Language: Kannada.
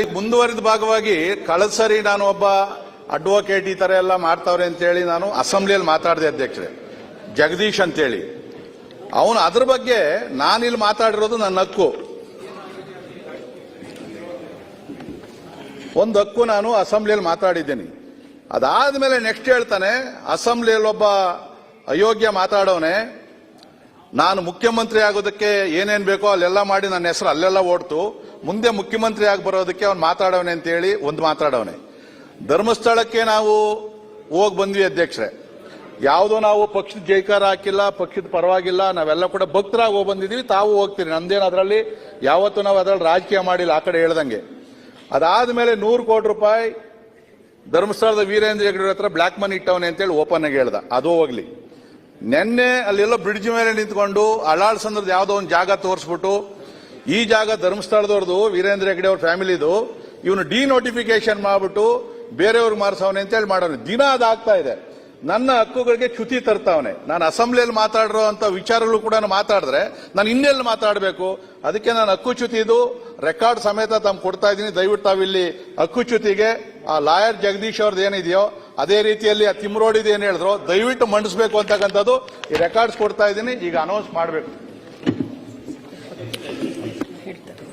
ಈಗ ಮುಂದುವರಿದ ಭಾಗವಾಗಿ ಕಳಸರಿ ಸರಿ ನಾನು ಒಬ್ಬ ಅಡ್ವೊಕೇಟ್ ಈ ಥರ ಎಲ್ಲ ಮಾಡ್ತಾವ್ರೆ ಅಂತೇಳಿ ನಾನು ಅಸೆಂಬ್ಲಿಯಲ್ಲಿ ಮಾತಾಡಿದೆ ಅಧ್ಯಕ್ಷರೇ. ಜಗದೀಶ್ ಅಂತೇಳಿ ಅವನು ಅದ್ರ ಬಗ್ಗೆ ನಾನಿಲ್ಲಿ ಮಾತಾಡಿರೋದು ನನ್ನ ಹಕ್ಕು. ಒಂದು ಹಕ್ಕು ನಾನು ಅಸೆಂಬ್ಲಿಯಲ್ಲಿ ಮಾತಾಡಿದ್ದೀನಿ. ಅದಾದ್ಮೇಲೆ ನೆಕ್ಸ್ಟ್ ಹೇಳ್ತಾನೆ, ಅಸೆಂಬ್ಲಿಯಲ್ಲಿ ಒಬ್ಬ ಅಯೋಗ್ಯ ಮಾತಾಡೋನೆ. ನಾನು ಮುಖ್ಯಮಂತ್ರಿ ಆಗೋದಕ್ಕೆ ಏನೇನ್ ಬೇಕೋ ಅಲ್ಲೆಲ್ಲ ಮಾಡಿ ನನ್ನ ಹೆಸರು ಅಲ್ಲೆಲ್ಲ ಓಡ್ತು. ಮುಂದೆ ಮುಖ್ಯಮಂತ್ರಿ ಆಗಿ ಬರೋದಕ್ಕೆ ಅವ್ನು ಮಾತಾಡವನೆ ಅಂತ ಹೇಳಿ ಒಂದು ಮಾತಾಡವನೆ. ಧರ್ಮಸ್ಥಳಕ್ಕೆ ನಾವು ಹೋಗಿ ಬಂದ್ವಿ ಅಧ್ಯಕ್ಷರೇ. ಯಾವುದೋ ನಾವು ಪಕ್ಷದ ಜೈಕಾರ ಹಾಕಿಲ್ಲ, ಪಕ್ಷದ ಪರವಾಗಿಲ್ಲ, ನಾವೆಲ್ಲ ಕೂಡ ಭಕ್ತರಾಗಿ ಹೋಗಿ ಬಂದಿದ್ದೀವಿ ತಾವು ಹೋಗ್ತೀರಿ. ನಂದೇನು ಅದರಲ್ಲಿ ಯಾವತ್ತೂ ನಾವು ಅದರಲ್ಲಿ ರಾಜಕೀಯ ಮಾಡಿಲ್ಲ, ಆ ಕಡೆ ಹೇಳ್ದಂಗೆ. ಅದಾದ ಮೇಲೆ ನೂರು ಕೋಟಿ ರೂಪಾಯಿ ಧರ್ಮಸ್ಥಳದ ವೀರೇಂದ್ರ ಹೆಗ್ಗಡೆ ಹತ್ರ ಬ್ಲಾಕ್ ಮನಿ ಇಟ್ಟವನೆ ಅಂತೇಳಿ ಓಪನ್ ಆಗಿ ಹೇಳ್ದ. ಅದು ಹೋಗ್ಲಿ. ನಿನ್ನೆ ಅಲ್ಲೆಲ್ಲ ಬ್ರಿಡ್ಜ್ ಮೇಲೆ ನಿಂತ್ಕೊಂಡು ಅಳಾಳ್ಸಂದ್ರದ್ದು ಯಾವುದೋ ಒಂದು ಜಾಗ ತೋರಿಸ್ಬಿಟ್ಟು ಈ ಜಾಗ ಧರ್ಮಸ್ಥಳದವ್ರದ್ದು ವೀರೇಂದ್ರ ಹೆಗ್ಡೆ ಅವ್ರ ಫ್ಯಾಮಿಲಿದು. ಇವನು ಡಿ ನೋಟಿಫಿಕೇಶನ್ ಮಾಡ್ಬಿಟ್ಟು ಬೇರೆಯವ್ರಿಗೆ ಮಾರ್ಸವನೆ ಅಂತೇಳಿ ಮಾಡೋನು. ದಿನ ಅದಾಗ್ತಾ ಇದೆ. ನನ್ನ ಹಕ್ಕುಗಳಿಗೆ ಚ್ಯುತಿ ತರ್ತಾವನೆ. ನಾನು ಅಸೆಂಬ್ಲಿಯಲ್ಲಿ ಮಾತಾಡಿರೋ ಅಂತ ವಿಚಾರಗಳು ಕೂಡ ಮಾತಾಡಿದ್ರೆ ನಾನು ಇನ್ನೆಲ್ಲಿ ಮಾತಾಡಬೇಕು? ಅದಕ್ಕೆ ನಾನು ಹಕ್ಕುಚ್ಯುತಿದು ರೆಕಾರ್ಡ್ ಸಮೇತ ತಮ್ಮ ಕೊಡ್ತಾ ಇದ್ದೀನಿ. ದಯವಿಟ್ಟು ತಾವಿಲ್ಲಿ ಹಕ್ಕುಚ್ಯುತಿಗೆ ಆ ಲಾಯರ್ ಜಗದೀಶ್ ಅವ್ರದ್ದು ಏನಿದೆಯೋ, ಅದೇ ರೀತಿಯಲ್ಲಿ ಆ ತಿಮ್ರೋಡಿದು ಏನು ಹೇಳಿದ್ರು, ದಯವಿಟ್ಟು ಮಂಡಿಸ್ಬೇಕು ಅಂತಕ್ಕಂಥದ್ದು ಈ ರೆಕಾರ್ಡ್ಸ್ ಕೊಡ್ತಾ ಇದ್ದೀನಿ. ಈಗ ಅನೌನ್ಸ್ ಮಾಡಬೇಕು. ಹೇಳ್ತಾರೆ